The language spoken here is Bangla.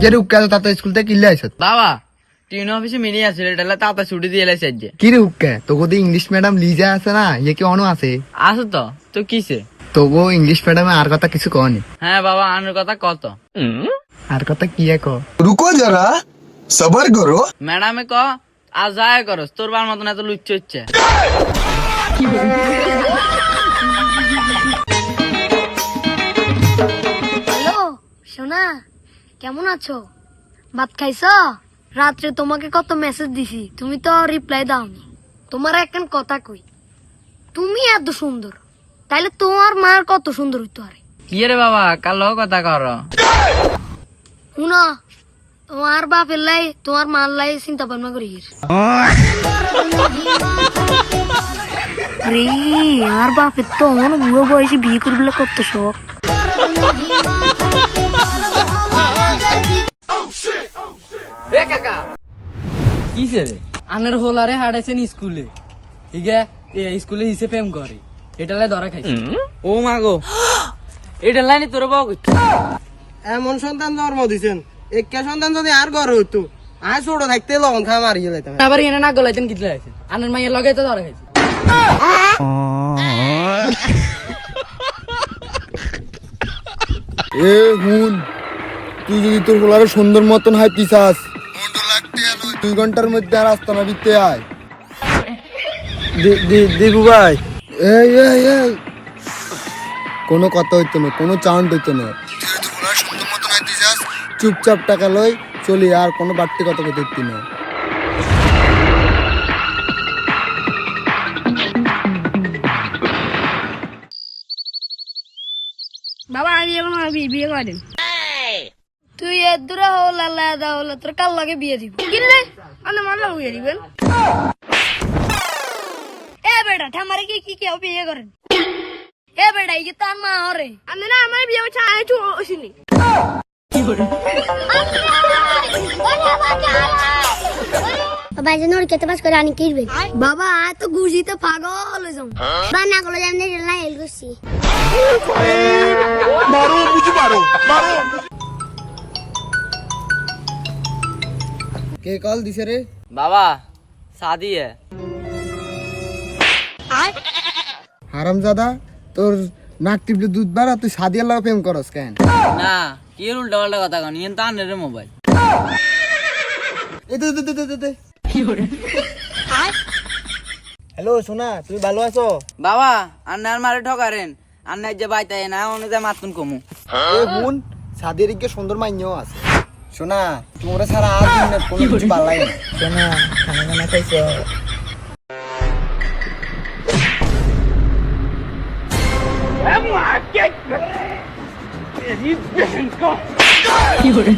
যেরু উক্কা তাতা স্কুল থেকে কিল্লে আইছত বাবা টিউন অফিসে মিনি আছে রেটালা তাতা ছুটি দিয়ে লাইছে আজকে। কি রে উক্কা তোগো দি ইংলিশ ম্যাডাম লিজা আছে না ইয়ে কি আছে? আছে তো তো কিসে? তবু ইংলিশ ম্যাডামে আর কথা কিছু কনি হ্যাঁ বাবা আর কথা কত আর কথা কি ক? রুকো যারা সবার করো। ক আর যায় করো তোর বার মতন এত লুচ্ছ হচ্ছে। সোনা কেমন আছো? ভাত খাইছো? রাত্রে তোমাকে কত মেসেজ দিছি তুমি তো রিপ্লাই দাওনি। তোমার একখান কথা কই? তুমি এত সুন্দর তাইলে তোমার মার কত সুন্দর হইতো আরে? কি রে বাবা কালো কথা কর? শুনো তোমার বাপের লাই তোমার মার লাই চিন্তা ভাবনা করি আরে আর বাপের তো অমন বুড়ো বয়সে বিয়ে করবলে কত শখ। কিসে রে আনের হোলারে হারাইছেন স্কুলে। ঠিক আছে স্কুলে হিসে প্রেম করে। এটা লাই ধরা খাইছে। ও মাগো এটা লাইনি তোর বাবা এমন সন্তান জন্ম দিছেন। একটা সন্তান যদি আর ঘর হইতো আর ছোট থাকতে লবণ খা মারি গেলাইতাম আবার এনে না গলাইতেন কিতলে আছে আনের মাইয়ের লগে তো ধরা খাইছে। এ হুন তুই যদি তোর বলার সুন্দর মতন হয় পিসাস দুই ঘণ্টার মধ্যে আর আসতো না বিতে আয় দিবু ভাই। এই এই এই। কোনো কথা হইতো না কোনো চাউন্ড হইতো না। চুপচাপ টাকা লই চলি আর কোনো বাড়তি কথা কথা হইতি না। বাবা আমি এখন বিয়ে করেন তুই এর দূরে হল আল্লাহ দা হল তোর কাল লাগে বিয়ে দিব? কিনলে আমি মারলা বিয়ে দিবেন এ বেটা ঠামারে কি কি কেউ বিয়ে করেন? এ বেটা এই তার মা হরে আমি না আমার বিয়ে হচ্ছে আমি তো ওসিনি বাবা যেন ওর কেতে পাস করে আনি কিরবে? বাবা আয় তো গুজিতে পাগল হয়ে যাও বা না করলে যেমন রেলা হেল করছি। কে কল দিছে রে? বাবা শাদি है হারামজাদা তোর নাক টিপলে দুধ বাড়া তুই সাদিয়ার লাগা প্রেম করস কেন? না কি উল্টা পাল্টা কথা কন? ইয়েন তো আনের মোবাইল। এ দে দে দে দে কি দে। হ্যালো সোনা তুমি ভালো আছো? বাবা আন্নার মারে ঠকারেন। আন্নার যে বাইতে না অনুযায়ী মাতুন কমু। এ হুন সাদিয়ার ইকে সুন্দর মাইন্যও আছে। শোনা তোমরা ছাড়া আর কোনো কিছু ভালো লাগে না। সোনা খানা খানা খাইছো? কি করে